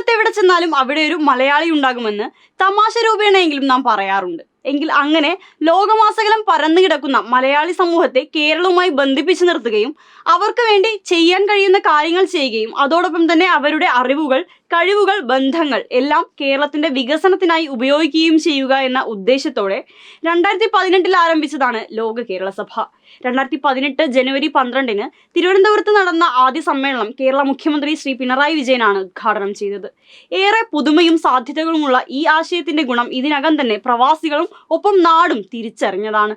ലോകത്തെവിടെ ചെന്നാലും അവിടെ ഒരു മലയാളി ഉണ്ടാകുമെന്ന് തമാശ രൂപേണയെങ്കിലും നാം പറയാറുണ്ട്. എങ്കിൽ അങ്ങനെ ലോകമാസകലം പരന്നു കിടക്കുന്ന മലയാളി സമൂഹത്തെ കേരളവുമായി ബന്ധിപ്പിച്ചു നിർത്തുകയും അവർക്ക് വേണ്ടി ചെയ്യാൻ കഴിയുന്ന കാര്യങ്ങൾ ചെയ്യുകയും അതോടൊപ്പം തന്നെ അവരുടെ അറിവുകൾ കഴിവുകൾ ബന്ധങ്ങൾ എല്ലാം കേരളത്തിന്റെ വികസനത്തിനായി ഉപയോഗിക്കുകയും ചെയ്യുക എന്ന ഉദ്ദേശത്തോടെ രണ്ടായിരത്തി പതിനെട്ടിൽ ആരംഭിച്ചതാണ് ലോക കേരള സഭ രണ്ടായിരത്തി പതിനെട്ട് ജനുവരി പന്ത്രണ്ടിന് തിരുവനന്തപുരത്ത് നടന്ന ആദ്യ സമ്മേളനം കേരള മുഖ്യമന്ത്രി ശ്രീ പിണറായി വിജയനാണ് ഉദ്ഘാടനം ചെയ്തത്. ഏറെ പുതുമയും സാധ്യതകളുമുള്ള ഈ ആശയത്തിന്റെ ഗുണം ഇതിനകം തന്നെ പ്രവാസികളും ഒപ്പം നാടും തിരിച്ചറിഞ്ഞതാണ്.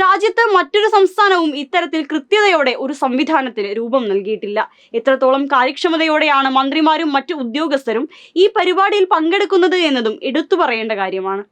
രാജ്യത്ത് മറ്റൊരു സംസ്ഥാനവും ഇത്തരത്തിൽ കൃത്യതയോടെ ഒരു സംവിധാനത്തിന് രൂപം നൽകിയിട്ടില്ല. എത്രത്തോളം കാര്യക്ഷമതയോടെയാണ് മന്ത്രിമാരും മറ്റു ഉദ്യോഗസ്ഥരും ഈ പരിപാടിയിൽ പങ്കെടുക്കുന്നത് എന്നതും എടുത്തു പറയേണ്ട കാര്യമാണ്.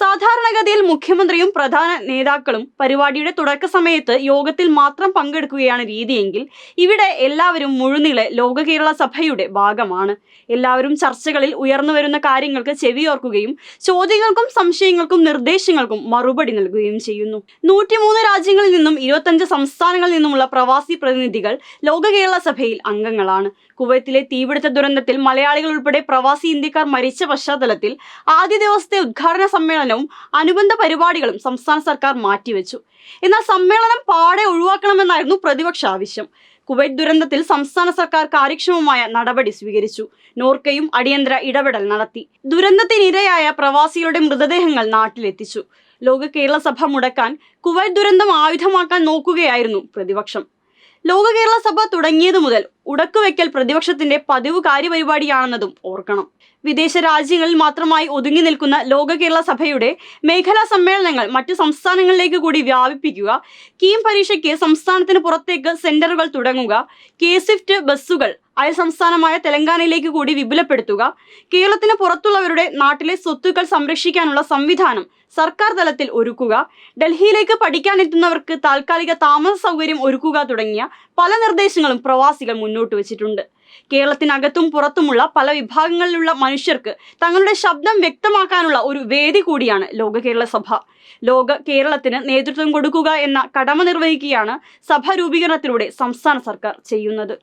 സാധാരണഗതിയിൽ മുഖ്യമന്ത്രിയും പ്രധാന നേതാക്കളും പരിപാടിയുടെ തുടക്ക സമയത്ത് യോഗത്തിൽ മാത്രം പങ്കെടുക്കുകയാണ് രീതിയെങ്കിൽ ഇവിടെ എല്ലാവരും മുഴുനീളെ ലോക കേരള സഭയുടെ ഭാഗമാണ്. എല്ലാവരും ചർച്ചകളിൽ ഉയർന്നു വരുന്ന കാര്യങ്ങൾക്ക് ചെവിയോർക്കുകയും ചോദ്യങ്ങൾക്കും സംശയങ്ങൾക്കും നിർദ്ദേശങ്ങൾക്കും മറുപടി നൽകുകയും ചെയ്യുന്നു. നൂറ്റിമൂന്ന് രാജ്യങ്ങളിൽ നിന്നും ഇരുപത്തഞ്ച് സംസ്ഥാനങ്ങളിൽ നിന്നുമുള്ള പ്രവാസി പ്രതിനിധികൾ ലോക കേരള സഭയിൽ അംഗങ്ങളാണ്. കുവൈത്തിലെ തീപിടുത്ത ദുരന്തത്തിൽ മലയാളികൾ ഉൾപ്പെടെ പ്രവാസി ഇന്ത്യക്കാർ മരിച്ച പശ്ചാത്തലത്തിൽ ആദ്യ ദിവസത്തെ ഉദ്ഘാടന സമ്മേളനവും അനുബന്ധ പരിപാടികളും സംസ്ഥാന സർക്കാർ മാറ്റിവെച്ചു. എന്നാൽ സമ്മേളനം പാടെ ഒഴിവാക്കണമെന്നായിരുന്നു പ്രതിപക്ഷ ആവശ്യം. കുവൈറ്റ് ദുരന്തത്തിൽ സംസ്ഥാന സർക്കാർ കാര്യക്ഷമമായ നടപടി സ്വീകരിച്ചു. നോർക്കയും അടിയന്തര ഇടപെടൽ നടത്തി. ദുരന്തത്തിനിരയായ പ്രവാസികളുടെ മൃതദേഹങ്ങൾ നാട്ടിലെത്തിച്ചു. ലോക കേരള സഭ മുടക്കാൻ കുവൈറ്റ് ദുരന്തം ആയുധമാക്കാൻ നോക്കുകയായിരുന്നു പ്രതിപക്ഷം. ലോക കേരള സഭ തുടങ്ങിയതു മുതൽ ഉടക്കുവെക്കൽ പ്രതിപക്ഷത്തിന്റെ പതിവ് കാര്യപരിപാടിയാണെന്നതും ഓർക്കണം. വിദേശ രാജ്യങ്ങളിൽ മാത്രമായി ഒതുങ്ങി നിൽക്കുന്ന ലോക കേരള സഭയുടെ മേഖലാ സമ്മേളനങ്ങൾ മറ്റു സംസ്ഥാനങ്ങളിലേക്ക് കൂടി വ്യാപിപ്പിക്കുക കീം പരീക്ഷയ്ക്ക് സംസ്ഥാനത്തിന് പുറത്തേക്ക് സെന്ററുകൾ തുടങ്ങുക കെ സ്വിഫ്റ്റ് ബസ്സുകൾ അയൽ സംസ്ഥാനമായ തെലങ്കാനയിലേക്ക് കൂടി വിപുലപ്പെടുത്തുക കേരളത്തിന് പുറത്തുള്ളവരുടെ നാട്ടിലെ സ്വത്തുക്കൾ സംരക്ഷിക്കാനുള്ള സംവിധാനം സർക്കാർ തലത്തിൽ ഒരുക്കുക ഡൽഹിയിലേക്ക് പഠിക്കാനെത്തുന്നവർക്ക് താൽക്കാലിക താമസ സൗകര്യം ഒരുക്കുക തുടങ്ങിയ പല നിർദ്ദേശങ്ങളും പ്രവാസികൾ മുന്നോട്ട് വെച്ചിട്ടുണ്ട്. കേരളത്തിനകത്തും പുറത്തുമുള്ള പല വിഭാഗങ്ങളിലുള്ള മനുഷ്യർക്ക് തങ്ങളുടെ ശബ്ദം വ്യക്തമാക്കാനുള്ള ഒരു വേദി കൂടിയാണ് ലോക കേരള സഭ. ലോക കേരളത്തിന് നേതൃത്വം കൊടുക്കുക എന്ന കടമ നിർവഹിക്കുകയാണ് സഭ രൂപീകരണത്തിലൂടെ സംസ്ഥാന സർക്കാർ ചെയ്യുന്നത്.